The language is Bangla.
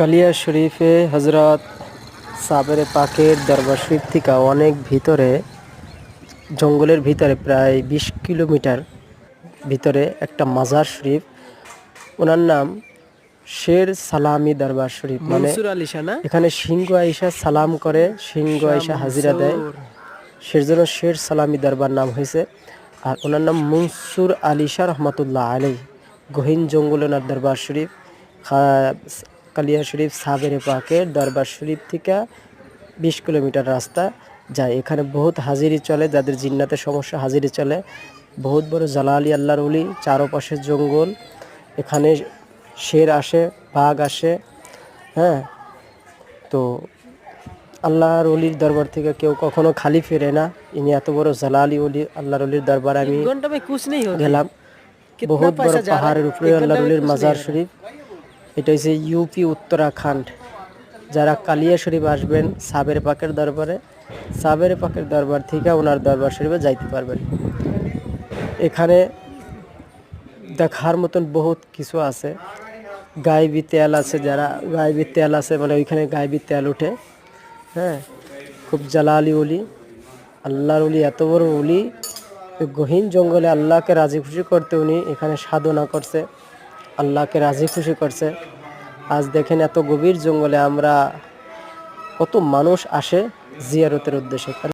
কালিয়া শরীফে হজরত সাবেরে পাকের দরবার শরীফ থেকে অনেক ভিতরে জঙ্গলের ভিতরে প্রায় বিশ কিলোমিটার ভিতরে একটা মাজার শরীফ। ওনার নাম শের সালামি দরবার শরীফ। মানে এখানে সিংহ আইসা সালাম করে সিংহ আইসা হাজিরা দেয়। সের জন্য শের সালামি দরবার নাম হয়েছে। আর ওনার নাম মনসুর আলী শাহ রহমতুল্লাহ আলী গহীন জঙ্গল ওনার দরবার শরীফ। কালিয়া শরীফ সাবের পাকের দরবার শরীফ থেকে বিশ কিলোমিটার রাস্তা যায়। এখানে বহুত হাজিরি চলে যাদের জিন্নাতে সমস্যা হাজিরি চলে। বহুত বড় জালালি আল্লাহর উলি চারোপাশে জঙ্গল। এখানে শের আসে বাঘ আসে হ্যাঁ? তো আল্লাহর অলির দরবার থেকে কেউ কখনো খালি ফেরে না। ইনি এত বড় জালালি অলি আল্লাহর অলির দরবার আমি গেলাম। বহুত বড় পাহাড়ের উপরে আল্লাহর মাজার শরীফ। এটা হচ্ছে ইউপি উত্তরাখণ্ড। যারা কালিয়া শরীফ আসবেন, সাবের পাকের দরবারে, সাবের পাকের দরবার থেকে ওনার দরবার শরীফে যাইতে পারবেন। এখানে দেখার মতন বহুত কিছু আছে। গায়েবি তেল আছে যারা গায়েবি তেল আছে মানে ওইখানে গায়েবি তেল উঠে হ্যাঁ খুব জালালি উলি আল্লাহর উলি এত বড় উলি গহীন জঙ্গলে আল্লাহকে রাজি খুশি করতে উনি এখানে সাধনা করছে। আল্লাহকে রাজি খুশি করছে। আজ দেখেন এত গভীর জঙ্গলে আমরা কত মানুষ আসে জিয়ারতের উদ্দেশ্যে।